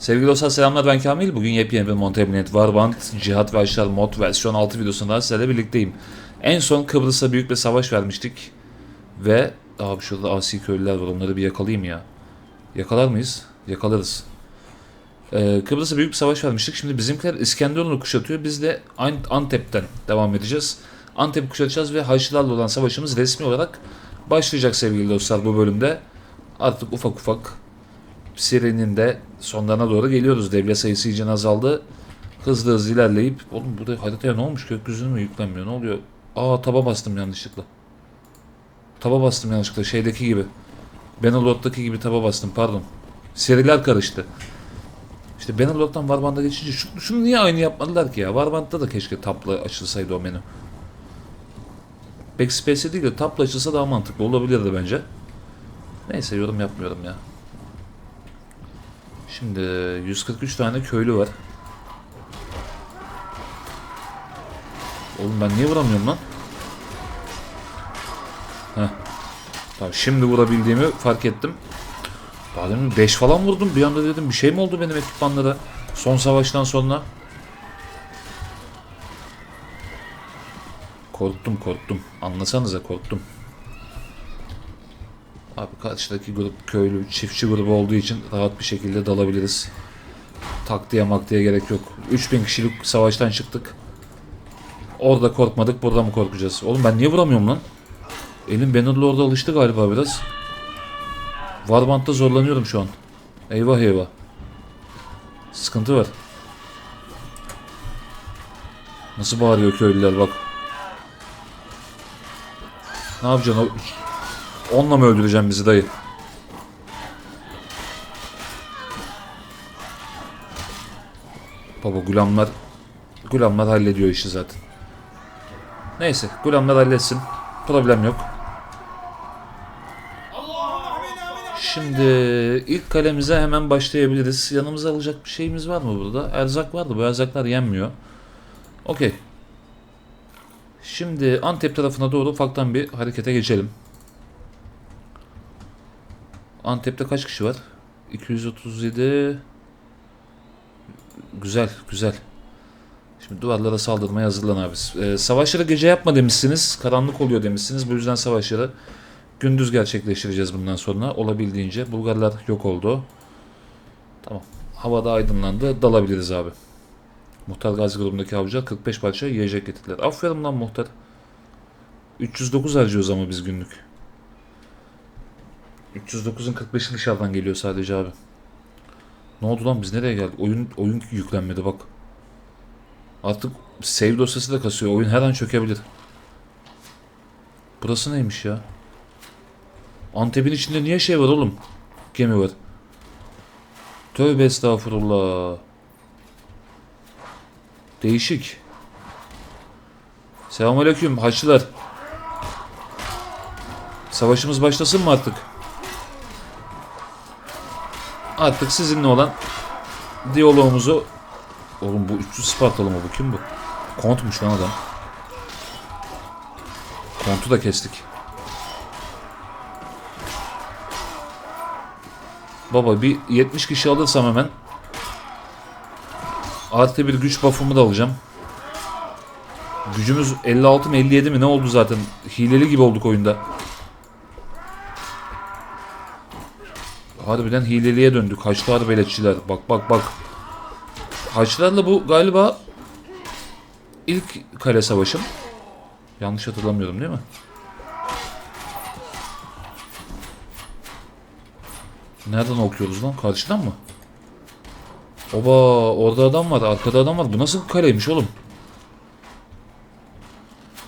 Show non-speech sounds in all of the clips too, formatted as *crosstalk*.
Sevgili dostlar selamlar ben Kamil. Bugün yepyeni bir Montebellet Warband Cihat ve Aşlar mod versiyon 6 videosunda sizlerle birlikteyim. En son Kıbrıs'a büyük bir savaş vermiştik. Ve abi şurada asi köylüler var onları bir yakalayayım ya. Yakalar mıyız? Yakalarız. Ee, Kıbrıs'a büyük bir savaş vermiştik. Şimdi bizimkiler İskenderun'u kuşatıyor. Biz de Ant- Antep'ten devam edeceğiz. Antep'i kuşatacağız ve Haçlılarla olan savaşımız resmi olarak başlayacak sevgili dostlar bu bölümde. Artık ufak ufak serinin de sonlarına doğru geliyoruz. Devlet sayısı iyice azaldı. Hızlı hızlı ilerleyip... Oğlum burada haritaya ne olmuş? Gökyüzüne mü yüklenmiyor? Ne oluyor? Aa taba bastım yanlışlıkla. Taba bastım yanlışlıkla. Şeydeki gibi. Benelord'daki gibi taba bastım pardon. Seriler karıştı. İşte Benelord'dan Warband'a geçince şu, şunu niye aynı yapmadılar ki ya? Warband'da da keşke tapla açılsaydı o menü. Backspace'e değil de tapla açılsa daha mantıklı olabilirdi bence. Neyse yorum yapmıyorum ya. Şimdi 143 tane köylü var. Oğlum ben niye vuramıyorum lan? Heh. Tamam şimdi vurabildiğimi fark ettim. Daha demin 5 falan vurdum. Bir anda dedim bir şey mi oldu benim ekipmanlara? Son savaştan sonra. Korktum korktum. Anlasanıza korktum. Abi karşıdaki grup köylü, çiftçi grubu olduğu için rahat bir şekilde dalabiliriz. Taktiğe maktiğe gerek yok. 3000 kişilik savaştan çıktık. Orada korkmadık, burada mı korkacağız? Oğlum ben niye vuramıyorum lan? Elim Banner'la orada alıştı galiba biraz. Warband'da zorlanıyorum şu an. Eyvah eyvah. Sıkıntı var. Nasıl bağırıyor köylüler bak. Ne yapacaksın? O Onunla mı öldüreceğim bizi dayı? Baba gulamlar gulamlar hallediyor işi zaten. Neyse gulamlar halletsin. Problem yok. Şimdi ilk kalemize hemen başlayabiliriz. Yanımıza alacak bir şeyimiz var mı burada? Erzak vardı. Bu erzaklar yenmiyor. Okey. Şimdi Antep tarafına doğru ufaktan bir harekete geçelim. Antep'te kaç kişi var? 237 Güzel güzel. Şimdi duvarlara saldırmaya hazırlan abi. Ee, Savaşları gece yapma demişsiniz. Karanlık oluyor demişsiniz. Bu yüzden savaşları gündüz gerçekleştireceğiz bundan sonra. Olabildiğince. Bulgarlar yok oldu. Tamam. Havada aydınlandı. Dalabiliriz abi. Muhtar Gazi grubundaki avcılar 45 parça yiyecek getirdiler. Aferin lan muhtar. 309 harcıyoruz ama biz günlük 309'un 45'i dışarıdan geliyor sadece abi. Ne oldu lan biz nereye geldik? Oyun oyun yüklenmedi bak. Artık save dosyası da kasıyor. Oyun her an çökebilir. Burası neymiş ya? Antep'in içinde niye şey var oğlum? Gemi var. Tövbe estağfurullah. Değişik. Selamünaleyküm Haçlılar. Savaşımız başlasın mı artık? Artık sizinle olan diyalogumuzu Oğlum bu 300 Spartalı mı bu kim bu? Kontmuş lan adam. Kontu da kestik. Baba bir 70 kişi alırsam hemen artı bir güç buff'ımı da alacağım. Gücümüz 56 mı 57 mi ne oldu zaten? Hileli gibi olduk oyunda. Harbiden hileliye döndük. Haçlı beletçiler. Bak bak bak. Haçlılarla bu galiba ilk kale savaşım. Yanlış hatırlamıyorum değil mi? Nereden okuyoruz lan? Karşıdan mı? Oba orada adam var. Arkada adam var. Bu nasıl kaleymiş oğlum?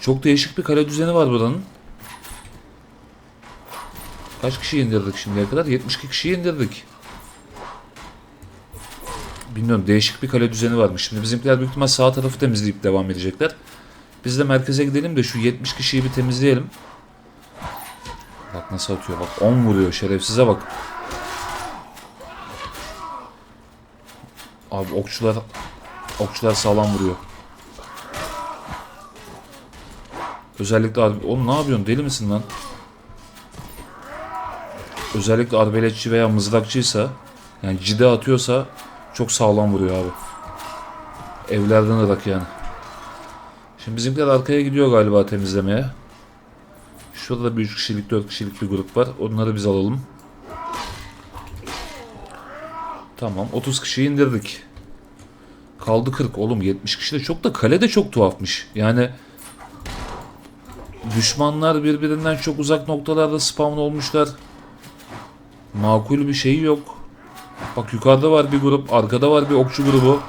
Çok değişik bir kale düzeni var buranın. Kaç kişi indirdik şimdiye kadar? 72 kişi indirdik. Bilmiyorum değişik bir kale düzeni varmış. Şimdi bizimkiler büyük ihtimal sağ tarafı temizleyip devam edecekler. Biz de merkeze gidelim de şu 70 kişiyi bir temizleyelim. Bak nasıl atıyor bak 10 vuruyor şerefsize bak. Abi okçular okçular sağlam vuruyor. Özellikle abi oğlum ne yapıyorsun deli misin lan? Özellikle arbeletçi veya mızrakçıysa yani cide atıyorsa Çok sağlam vuruyor abi. Evlerden ırak yani. Şimdi bizimkiler arkaya gidiyor galiba temizlemeye. Şurada bir 3 kişilik 4 kişilik bir grup var. Onları biz alalım. Tamam 30 kişiyi indirdik. Kaldı 40 oğlum 70 kişi de çok da kale de çok tuhafmış. Yani düşmanlar birbirinden çok uzak noktalarda spawn olmuşlar. Makul bir şey yok. Bak yukarıda var bir grup, arkada var bir okçu grubu.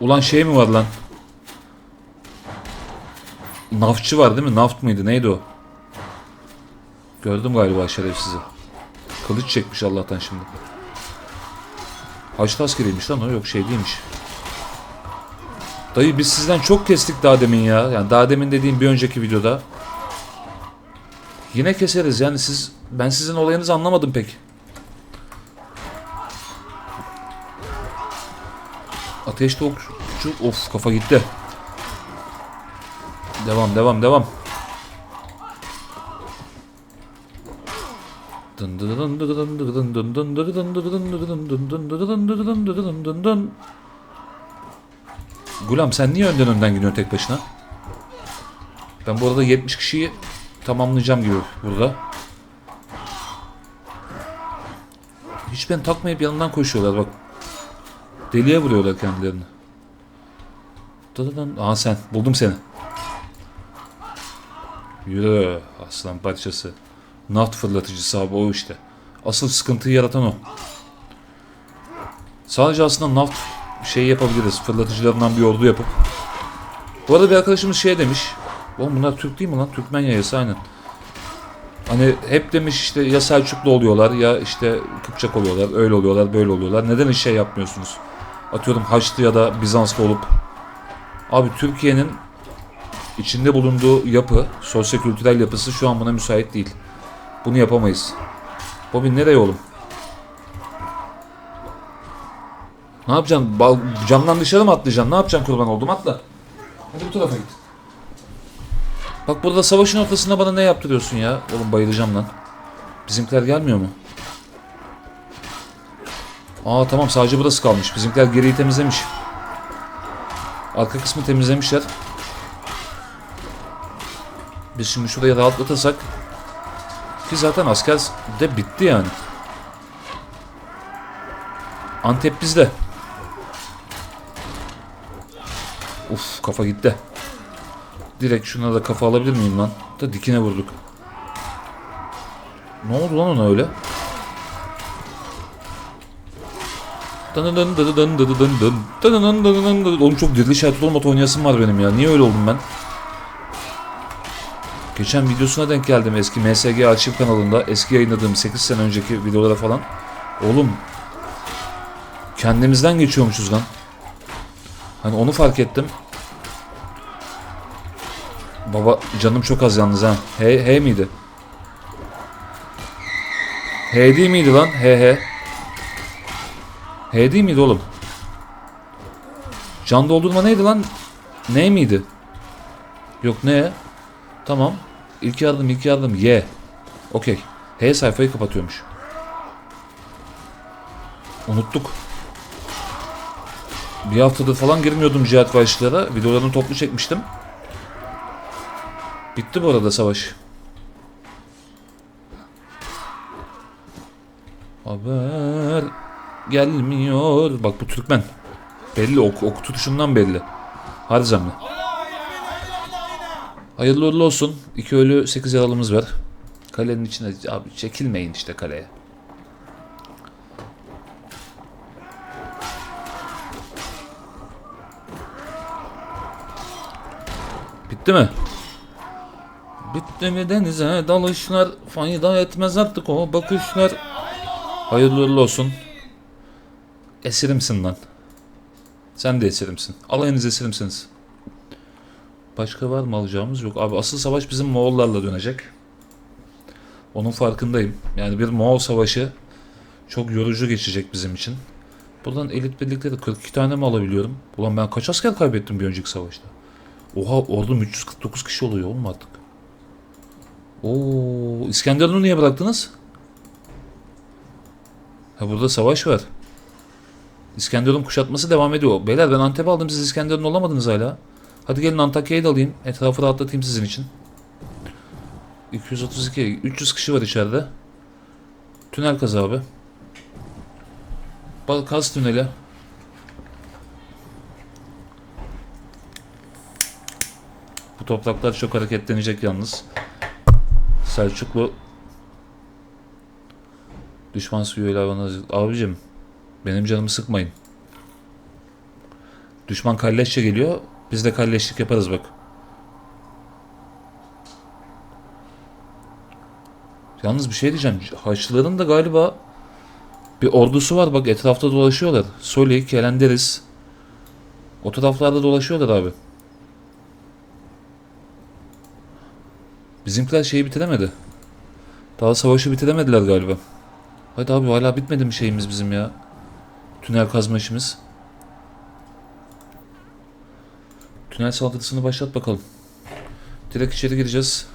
Ulan şey mi var lan? Nafçı var değil mi? Naft mıydı? Neydi o? Gördüm galiba şerefsizi. Kılıç çekmiş Allah'tan şimdi. Haçlı askeriymiş lan o yok şey değilmiş. Dayı biz sizden çok kestik daha demin ya. Yani daha demin dediğim bir önceki videoda. Yine keseriz yani siz ben sizin olayınızı anlamadım pek. Ateş tokçu of kafa gitti. Devam devam devam. Gulam sen niye önden önden gidiyorsun tek başına? Ben bu arada 70 kişiyi tamamlayacağım gibi burada. Hiç ben takmayıp yanından koşuyorlar bak. Deliye vuruyorlar kendilerini. Dıdıdın. Aha sen. Buldum seni. Yürü aslan parçası. Naft fırlatıcısı abi o işte. Asıl sıkıntıyı yaratan o. Sadece aslında naft şey yapabiliriz. Fırlatıcılarından bir ordu yapıp. Bu arada bir arkadaşımız şey demiş. Oğlum bunlar Türk değil mi lan? Türkmen yayası aynen. Hani hep demiş işte ya Selçuklu oluyorlar ya işte Kıpçak oluyorlar. Öyle oluyorlar böyle oluyorlar. Neden hiç şey yapmıyorsunuz? Atıyorum Haçlı ya da Bizanslı olup. Abi Türkiye'nin içinde bulunduğu yapı, sosyo-kültürel yapısı şu an buna müsait değil. Bunu yapamayız. Bobby nereye oğlum? Ne yapacaksın? Bal, camdan dışarı mı atlayacaksın? Ne yapacaksın kurban oldum? Atla. Hadi bu tarafa git. Bak burada savaşın ortasında bana ne yaptırıyorsun ya? Oğlum bayılacağım lan. Bizimkiler gelmiyor mu? Aa tamam sadece burası kalmış. Bizimkiler geriyi temizlemiş. Arka kısmı temizlemişler. Biz şimdi şurayı rahatlatırsak ki zaten asker de bitti yani. Antep bizde. Uf kafa gitti. Direkt şuna da kafa alabilir miyim lan? Da dikine vurduk. Ne oldu lan ona öyle? Oğlum çok dirili şartlı olma oynayasım var benim ya. Niye öyle oldum ben? Geçen videosuna denk geldim eski MSG Arşiv kanalında. Eski yayınladığım 8 sene önceki videolara falan. Oğlum kendimizden geçiyormuşuz lan. Hani onu fark ettim. Baba canım çok az yalnız ha. He he miydi? He değil miydi lan? He he. He değil miydi oğlum? Can doldurma neydi lan? Ne miydi? Yok ne? Tamam. İlk yardım ilk yardım Y. Okey. H sayfayı kapatıyormuş. Unuttuk. Bir haftadır falan girmiyordum cihat başlıklara. Videolarını toplu çekmiştim. Bitti bu arada savaş. Haber gelmiyor. Bak bu Türkmen. Belli ok, ok tutuşundan belli. Hadi zamlı. Hayırlı uğurlu olsun. İki ölü 8 yaralımız var. Kalenin içine abi çekilmeyin işte kaleye. Bitti mi? Bitti mi denize dalışlar fayda etmez artık o bakışlar. Hayırlı olsun. Esirimsin lan. Sen de esirimsin. Alayınız esirimsiniz. Başka var mı alacağımız? Yok. Abi asıl savaş bizim Moğollarla dönecek. Onun farkındayım. Yani bir Moğol savaşı çok yorucu geçecek bizim için. Buradan elit birlikleri 42 tane mi alabiliyorum? Ulan ben kaç asker kaybettim bir önceki savaşta? Oha ordum 349 kişi oluyor oğlum artık. Oo, İskenderun'u niye bıraktınız? Ha burada savaş var. İskenderun kuşatması devam ediyor. Beyler ben Antep aldım siz İskenderun olamadınız hala. Hadi gelin Antakya'yı da alayım. Etrafı rahatlatayım sizin için. 232, 300 kişi var içeride. Tünel kaz abi. Kaz tüneli. Bu topraklar çok hareketlenecek yalnız. Selçuklu Düşman suyuyla bana... Abicim benim canımı sıkmayın. Düşman kalleşçe geliyor. Biz de kalleşlik yaparız bak. Yalnız bir şey diyeceğim. Haçlıların da galiba bir ordusu var bak etrafta dolaşıyorlar. Solik, Kelenderiz. O taraflarda dolaşıyorlar abi. Bizimkiler şeyi bitiremedi. Daha savaşı bitiremediler galiba. Hadi abi hala bitmedi mi şeyimiz bizim ya? Tünel kazma işimiz. Tünel saldırısını başlat bakalım. Direkt içeri gireceğiz.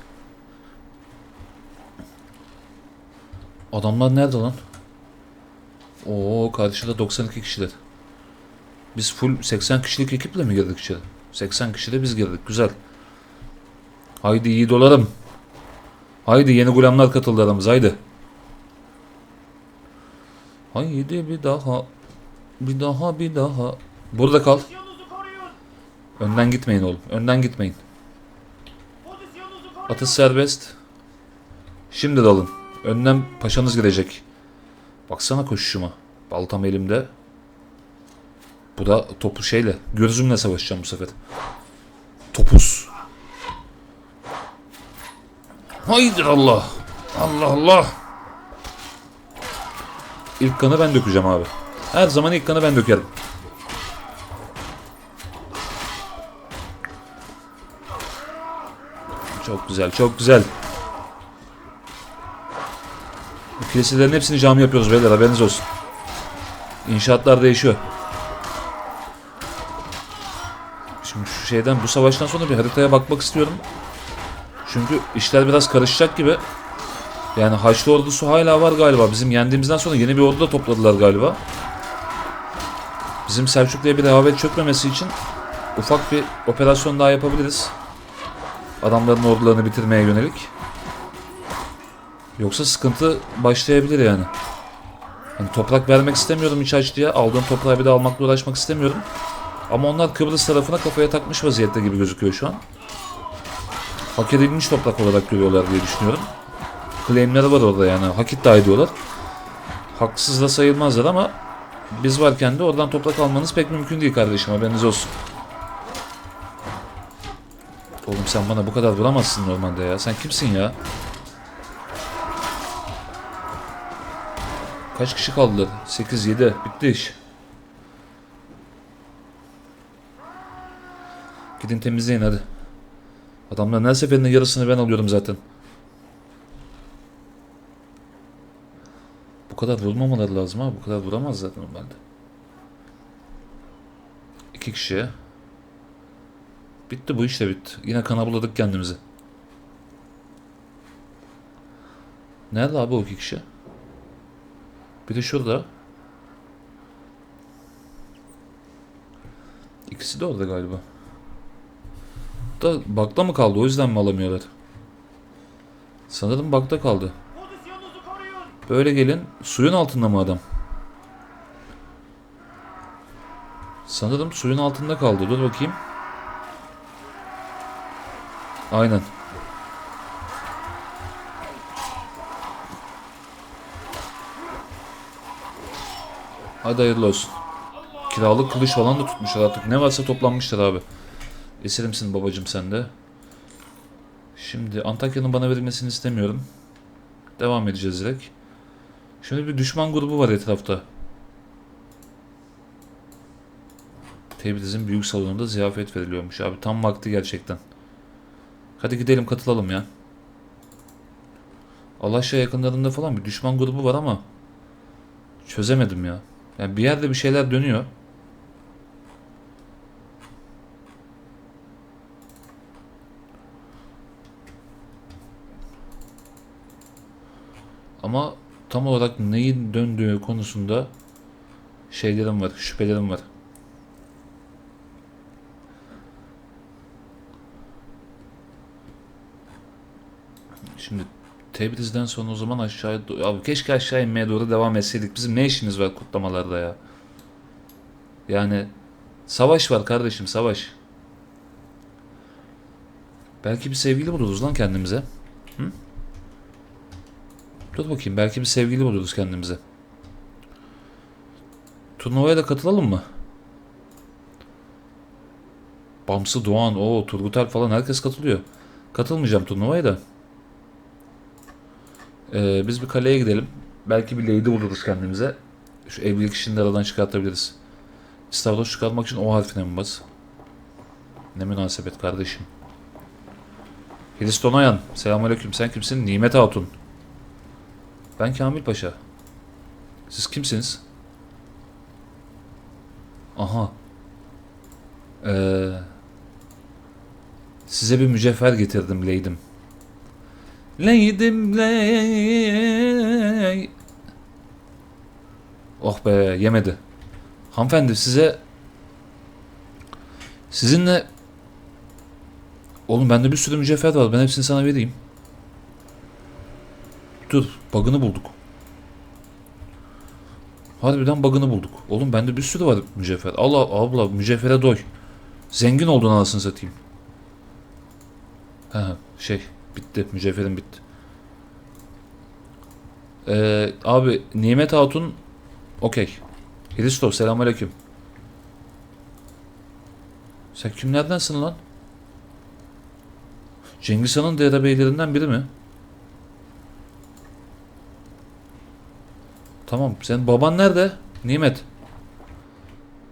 Adamlar nerede lan? Oo karşıda 92 kişiler. Biz full 80 kişilik ekiple mi girdik içeri? 80 kişiyle biz girdik. Güzel. Haydi iyi dolarım. Haydi yeni gulamlar katıldı aramıza haydi. Haydi bir daha. Bir daha bir daha. Burada kal. Önden gitmeyin oğlum. Önden gitmeyin. Atış serbest. Şimdi dalın. Önden paşanız girecek. Baksana koşuşuma. Baltam elimde. Bu da topu şeyle. Gözümle savaşacağım bu sefer. Topuz. Haydi Allah. Allah Allah. İlk kanı ben dökeceğim abi. Her zaman ilk kanı ben dökerim. Çok güzel, çok güzel. Bu kiliselerin hepsini cami yapıyoruz beyler haberiniz olsun. İnşaatlar değişiyor. Şimdi şu şeyden bu savaştan sonra bir haritaya bakmak istiyorum. Çünkü işler biraz karışacak gibi. Yani Haçlı ordusu hala var galiba. Bizim yendiğimizden sonra yeni bir ordu da topladılar galiba. Bizim Selçuklu'ya bir rehavet çökmemesi için ufak bir operasyon daha yapabiliriz. Adamların ordularını bitirmeye yönelik. Yoksa sıkıntı başlayabilir yani. Hani toprak vermek istemiyorum iç Haçlı'ya. Aldığım toprağı bir de almakla uğraşmak istemiyorum. Ama onlar Kıbrıs tarafına kafaya takmış vaziyette gibi gözüküyor şu an. Hak edilmiş toprak olarak görüyorlar diye düşünüyorum. Claimleri var orada yani. Hak iddia ediyorlar. Haksız da sayılmazlar ama biz varken de oradan toprak almanız pek mümkün değil kardeşim haberiniz olsun. Oğlum sen bana bu kadar vuramazsın normalde ya. Sen kimsin ya? Kaç kişi kaldılar? 8 7 bitti iş. Gidin temizleyin hadi. Adamların her seferinde yarısını ben alıyorum zaten. Bu kadar vurmamaları lazım ha. Bu kadar vuramaz zaten normalde. İki kişiye. Bitti bu iş de bitti. Yine kana buladık kendimizi. Nerede abi o iki kişi? Biri şurada. İkisi de orada galiba. Da bakta mı kaldı? O yüzden mi alamıyorlar? Sanırım bakta kaldı. Böyle gelin. Suyun altında mı adam? Sanırım suyun altında kaldı. Dur bakayım. Aynen. Hadi hayırlı olsun. Kiralık kılıç falan da tutmuşlar artık. Ne varsa toplanmışlar abi. Esirimsin babacım sen de. Şimdi Antakya'nın bana verilmesini istemiyorum. Devam edeceğiz direkt. Şimdi bir düşman grubu var etrafta. Tebriz'in büyük salonunda ziyafet veriliyormuş abi. Tam vakti gerçekten. Hadi gidelim katılalım ya. Alaşya yakınlarında falan bir düşman grubu var ama çözemedim ya. Yani bir yerde bir şeyler dönüyor. Ama tam olarak neyin döndüğü konusunda şeylerim var, şüphelerim var. Şimdi Tebriz'den sonra o zaman aşağıya Abi keşke aşağı inmeye doğru devam etseydik. Bizim ne işimiz var kutlamalarda ya? Yani savaş var kardeşim savaş. Belki bir sevgili buluruz lan kendimize. Dur bakayım belki bir sevgili buluruz kendimize. Turnuvaya da katılalım mı? Bamsı Doğan, o Turgut Alp falan herkes katılıyor. Katılmayacağım turnuvaya da. Ee, biz bir kaleye gidelim. Belki bir lady buluruz kendimize. Şu evlilik işini de aradan çıkartabiliriz. İstavros çıkartmak için O harfine mi bas? Ne münasebet kardeşim. Hriston Oyan. Selamünaleyküm. Sen kimsin? Nimet Hatun. Ben Kamil Paşa. Siz kimsiniz? Aha. Ee, size bir mücevher getirdim Leydim. Leydim ley. Oh be yemedi. Hanımefendi size sizinle Oğlum bende bir sürü mücevher var. Ben hepsini sana vereyim. Dur. Bug'ını bulduk. Harbiden bug'ını bulduk. Oğlum bende bir sürü var mücevher. Allah abla mücevhere doy. Zengin oldun anasını satayım. Ha şey bitti. Mücevherim bitti. Ee, abi Nimet Hatun okey. Hristo selamünaleyküm. Sen kimlerdensin lan? Cengiz Han'ın derebeylerinden biri mi? Tamam. Senin baban nerede? Nimet.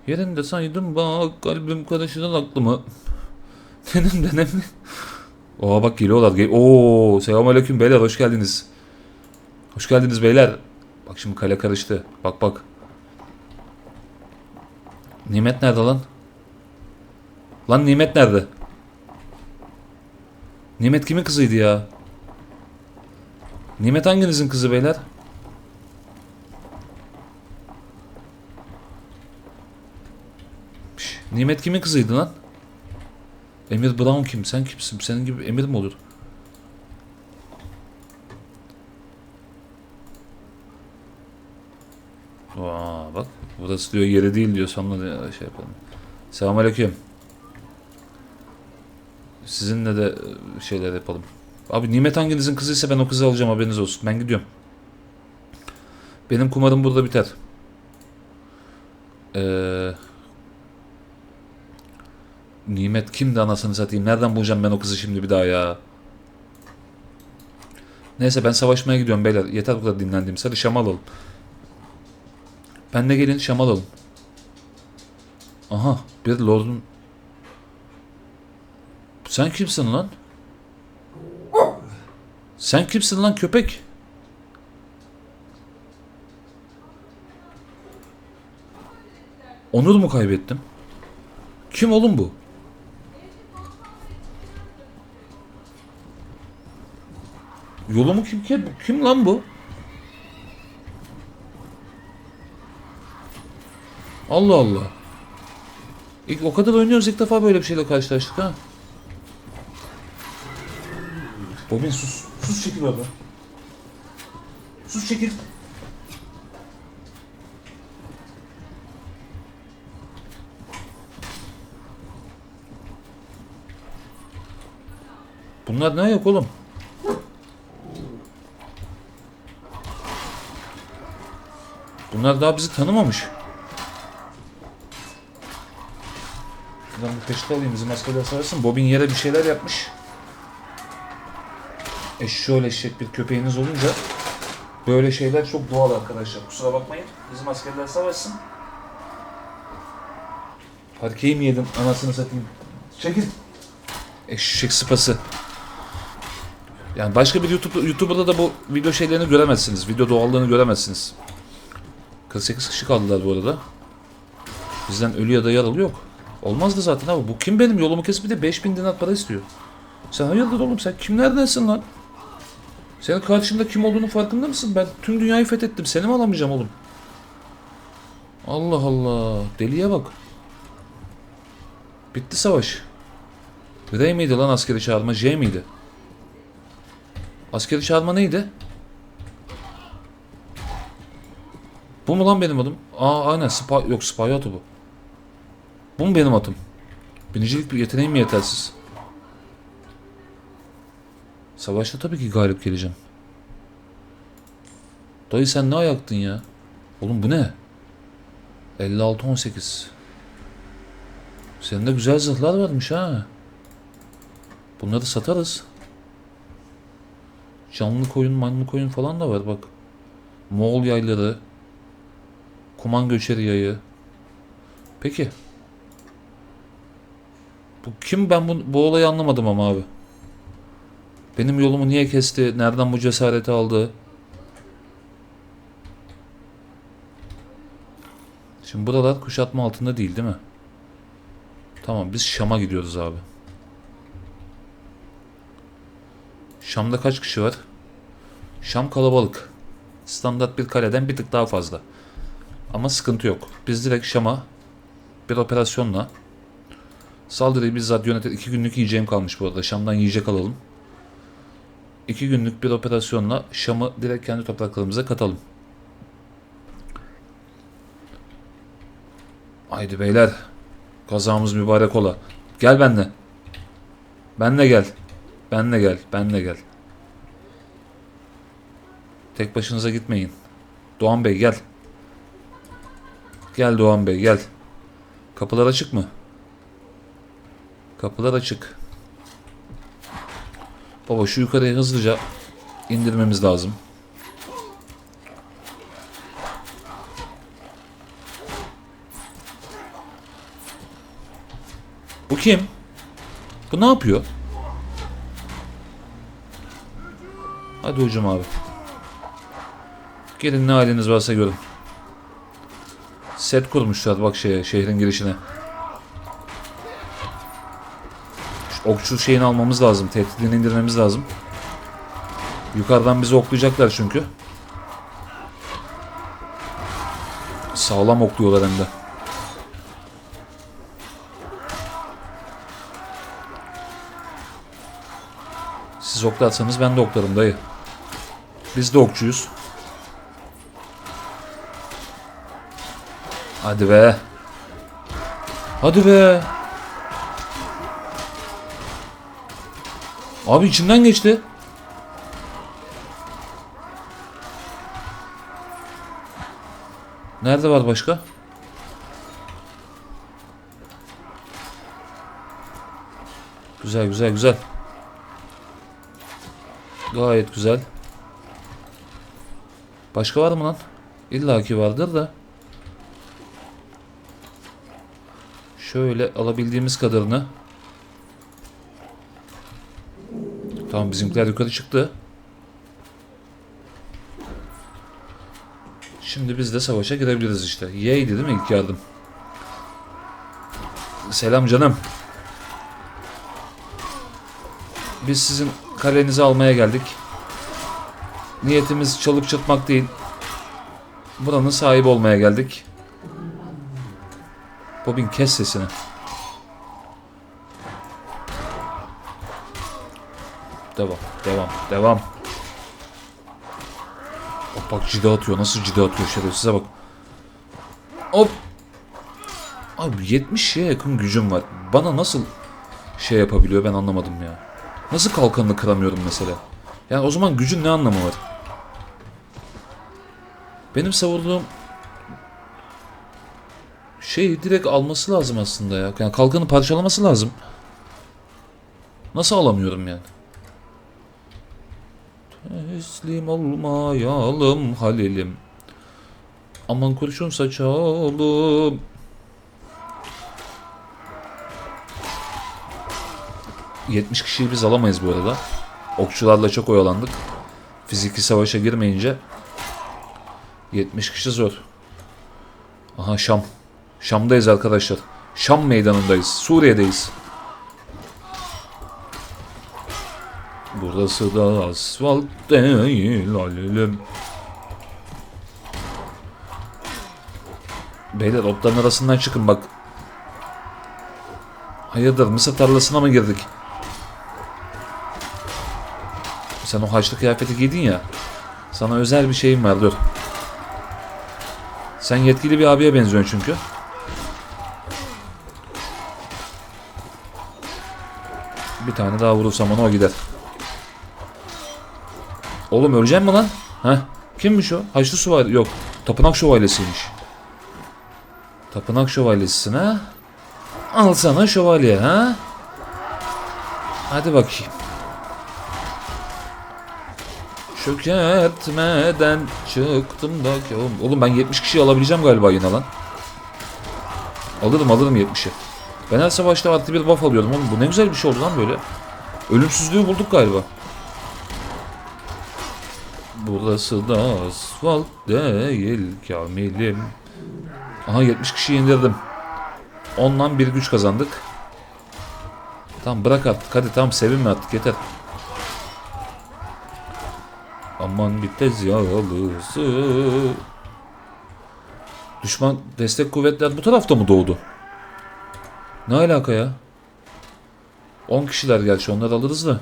Yerinde saydım bak kalbim karışıdan aklımı. *laughs* Denem denem. Oha bak geliyorlar. Gel Oo selamünaleyküm beyler hoş geldiniz. Hoş geldiniz beyler. Bak şimdi kale karıştı. Bak bak. Nimet nerede lan? Lan Nimet nerede? Nimet kimin kızıydı ya? Nimet hanginizin kızı beyler? Nimet kimin kızıydı lan? Emir Brown kim? Sen kimsin? Senin gibi emir mi olur? Vaa bak. Burası diyor yeri değil diyor. Sonra şey yapalım. Selamünaleyküm. Sizinle de e, şeyler yapalım. Abi Nimet hanginizin kızıysa ben o kızı alacağım haberiniz olsun. Ben gidiyorum. Benim kumarım burada biter. Ee, Nimet kimdi anasını satayım? Nereden bulacağım ben o kızı şimdi bir daha ya? Neyse ben savaşmaya gidiyorum beyler. Yeter bu kadar dinlendiğim. Hadi şam alalım. Ben de gelin şam alalım. Aha bir lordun sen kimsin lan? Sen kimsin lan köpek? Onur mu kaybettim? Kim oğlum bu? Yolumu kim kim, lan bu? Allah Allah. İlk o kadar oynuyoruz ilk defa böyle bir şeyle karşılaştık ha. Bobin sus. Sus çekil orada. Sus çekil. Bunlar ne yok oğlum? Bunlar daha bizi tanımamış. Ben bu peşte alayım bizim askerler sarılsın. Bobin yere bir şeyler yapmış. Eşşoğlu eşek bir köpeğiniz olunca böyle şeyler çok doğal arkadaşlar. Kusura bakmayın. Bizim askerler savaşsın. Parkeyi mi yedim anasını satayım. Çekil. Eşek sıpası. Yani başka bir YouTube, YouTuber'da da bu video şeylerini göremezsiniz. Video doğallığını göremezsiniz. 48 kişi kaldılar bu arada. Bizden ölü ya da yaralı yok. Olmazdı zaten abi. Bu kim benim yolumu kesip bir de 5000 dinar para istiyor. Sen hayırdır oğlum sen kimlerdensin lan? Senin karşında kim olduğunu farkında mısın? Ben tüm dünyayı fethettim. Seni mi alamayacağım oğlum? Allah Allah. Deliye bak. Bitti savaş. R miydi lan askeri çağırma? J miydi? Askeri çağırma neydi? Bu mu lan benim adım? Aa aynen. Spa yok spy atı bu. Bu mu benim atım? Binicilik bir yeteneğim mi yetersiz? Savaşta tabii ki galip geleceğim. Dayı sen ne ayaktın ya? Oğlum bu ne? 56-18. Senin de güzel zırhlar varmış ha. Bunları satarız. Canlı koyun, manlı koyun falan da var bak. Moğol yayları. Kuman göçeri yayı. Peki. Bu kim ben bu, bu olayı anlamadım ama abi. Benim yolumu niye kesti? Nereden bu cesareti aldı? Şimdi buralar kuşatma altında değil değil mi? Tamam biz Şam'a gidiyoruz abi. Şam'da kaç kişi var? Şam kalabalık. Standart bir kaleden bir tık daha fazla. Ama sıkıntı yok. Biz direkt Şam'a bir operasyonla saldırıyı bizzat yönetir. iki günlük yiyeceğim kalmış bu arada. Şam'dan yiyecek alalım. İki günlük bir operasyonla Şam'ı direkt kendi topraklarımıza katalım. Haydi beyler. Kazamız mübarek ola. Gel benle. Benle gel. Benle gel. Benle gel. Tek başınıza gitmeyin. Doğan Bey gel. Gel Doğan Bey gel. Kapılar açık mı? Kapılar açık. Baba şu yukarıya hızlıca indirmemiz lazım. Bu kim? Bu ne yapıyor? Hadi hocam abi. Gelin ne haliniz varsa görün. Set kurmuşlar bak şeye, şehrin girişine. Şu okçu şeyini almamız lazım. Tehdidini indirmemiz lazım. Yukarıdan bizi oklayacaklar çünkü. Sağlam okluyorlar hem de. Siz oklarsanız ben de oklarım dayı. Biz de okçuyuz. Hadi be. Hadi be. Abi içinden geçti. Nerede var başka? Güzel güzel güzel. Gayet güzel. Başka var mı lan? İlla ki vardır da. Şöyle alabildiğimiz kadarını. Tamam bizimkiler yukarı çıktı. Şimdi biz de savaşa girebiliriz işte. Y'ydi değil mi ilk yardım? Selam canım. Biz sizin kalenizi almaya geldik. Niyetimiz çalıp çırpmak değil. Buranın sahibi olmaya geldik. Bobin kes sesini. Devam, devam, devam. Bak bak cide atıyor. Nasıl cide atıyor şerefsize bak. Hop. Abi 70'ye yakın gücüm var. Bana nasıl şey yapabiliyor ben anlamadım ya. Nasıl kalkanını kıramıyorum mesela? Yani o zaman gücün ne anlamı var? Benim savurduğum şeyi direkt alması lazım aslında ya. Yani kalkanı parçalaması lazım. Nasıl alamıyorum yani? Teslim olmayalım Halilim. Aman kurşun saçalım. ...70 kişiyi biz alamayız bu arada. Okçularla çok oyalandık. Fiziki savaşa girmeyince... ...70 kişi zor. Aha Şam. Şam'dayız arkadaşlar. Şam meydanındayız. Suriye'deyiz. Burası da asfalt değil halim. Beyler otların arasından çıkın bak. Hayırdır mısır tarlasına mı girdik? Sen o haçlı kıyafeti giydin ya. Sana özel bir şeyim var dur. Sen yetkili bir abiye benziyorsun çünkü. Bir tane daha vurursam ona o gider. Oğlum öleceğim mi lan? Heh. Kimmiş o? Haçlı Suvari... Yok. Tapınak Şövalyesiymiş. Tapınak Şövalyesisin ha? Al sana şövalye ha? Hadi bakayım. Çökertmeden çıktım da ki oğlum, oğlum ben 70 kişi alabileceğim galiba yine lan. Alırım alırım 70'i. Ben her savaşta artı bir buff alıyordum oğlum. Bu ne güzel bir şey oldu lan böyle. Ölümsüzlüğü bulduk galiba. Burası da asfalt değil kamilim. Aha 70 kişi indirdim. Ondan bir güç kazandık. Tamam bırak artık hadi tamam sevinme artık yeter. Aman bir tez yağlısı. Düşman destek kuvvetler bu tarafta mı doğdu? Ne alaka ya? 10 kişiler gerçi onları alırız da.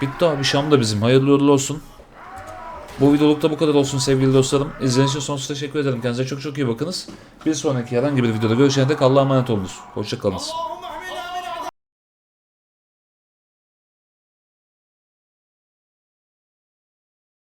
Bitti abi Şam da bizim. Hayırlı uğurlu olsun. Bu videolukta bu kadar olsun sevgili dostlarım. İzlediğiniz için sonsuz teşekkür ederim. Kendinize çok çok iyi bakınız. Bir sonraki herhangi bir videoda görüşene dek Allah'a emanet olunuz. Hoşçakalınız.